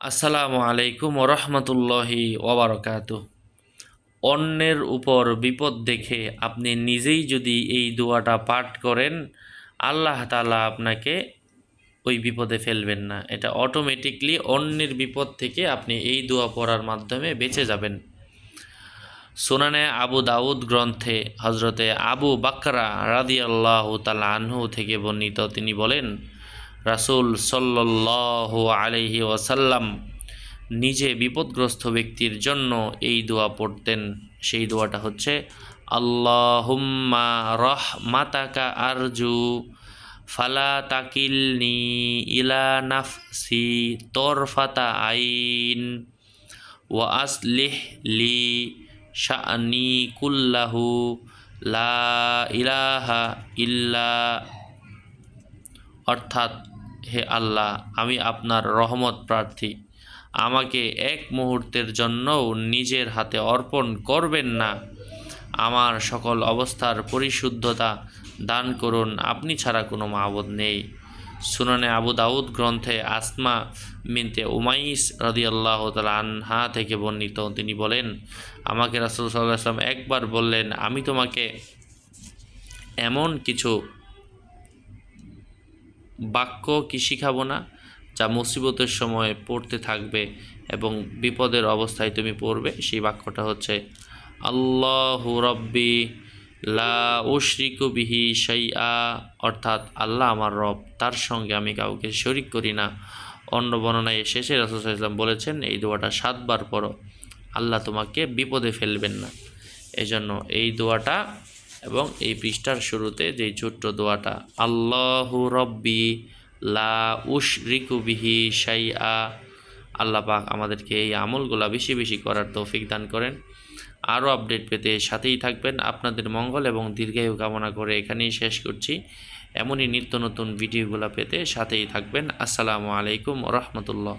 আসসালামু আলাইকুম রহমতুল্লাহি ওবরকাত অন্যের উপর বিপদ দেখে আপনি নিজেই যদি এই দোয়াটা পাঠ করেন, আল্লাহ তালা আপনাকে ওই বিপদে ফেলবেন না। এটা অটোমেটিকলি অন্যের বিপদ থেকে আপনি এই দোয়া পড়ার মাধ্যমে বেঁচে যাবেন। সুনানে আবু দাউদ গ্রন্থে হজরতে আবু বাকরা রাদি আল্লাহ তালা আনহু থেকে বর্ণিত তিনি বলেন রাসূল সাল্লাহ আলহি ওয়াসাল্লাম নিজে বিপদগ্রস্ত ব্যক্তির জন্য এই দোয়া পড়তেন। সেই দোয়াটা হচ্ছে, আল্লাহুম্মা রহমাতাকা আরজু, ফালা তাকিলনি ইলা নাফসি তরফাতা আইন, ওয়া আসলিহ লি শাআনি কুল্লাহু লা ইলাহা ইল্লা, অর্থাৎ হে আল্লাহ, আমি আপনার রহমত প্রার্থী। আমাকে এক মুহূর্তের জন্যও নিজের হাতে অর্পণ করবেন না। আমার সকল অবস্থার পরিশুদ্ধতা দান করুন, আপনি ছাড়া কোনো মাবদ নেই। সুননে আবু দাউদ গ্রন্থে আসমা মিনতে উমাইস রদিয়াল্লাহ তালা আনহা থেকে বর্ণিত। তিনি বলেন, আমাকে রাসুল সাল্লাহ আসলাম একবার বললেন, আমি তোমাকে এমন কিছু বাক্য কি শিখাবো না, যা মুসিবতের সময় পড়তে থাকবে এবং বিপদের অবস্থায় তুমি পড়বে, সেই বাক্যটা হচ্ছে, আল্লাহ রব্বি লা উশরিকু বিহি শাইআ অর্থাৎ আল্লাহ আমার রব, তার সঙ্গে আমি কাউকে শরিক করি না। অন্য বর্ণনায় শেষে রাসুল ইসলাম বলেছেন, এই দোয়াটা সাতবার পড়ো, আল্লাহ তোমাকে বিপদে ফেলবেন না। এজন্য এই দোয়াটা এবং এই পৃষ্ঠার শুরুতে যেই ছোট্ট দোয়াটা, আল্লাহু রব্বি লা উশরিকু বিহি শাইআ আল্লাহ পাক আমাদেরকে এই আমলগুলা বেশি বেশি করার তৌফিক দান করেন। আরও আপডেট পেতে সাথেই থাকবেন আপনাদের মঙ্গল এবং দীর্ঘায়ু কামনা করে এখানেই শেষ করছি। এমনই নিত্য নতুন ভিডিওগুলো পেতে সাথেই থাকবেন। আসসালামু আলাইকুম রহমতুল্লাহ।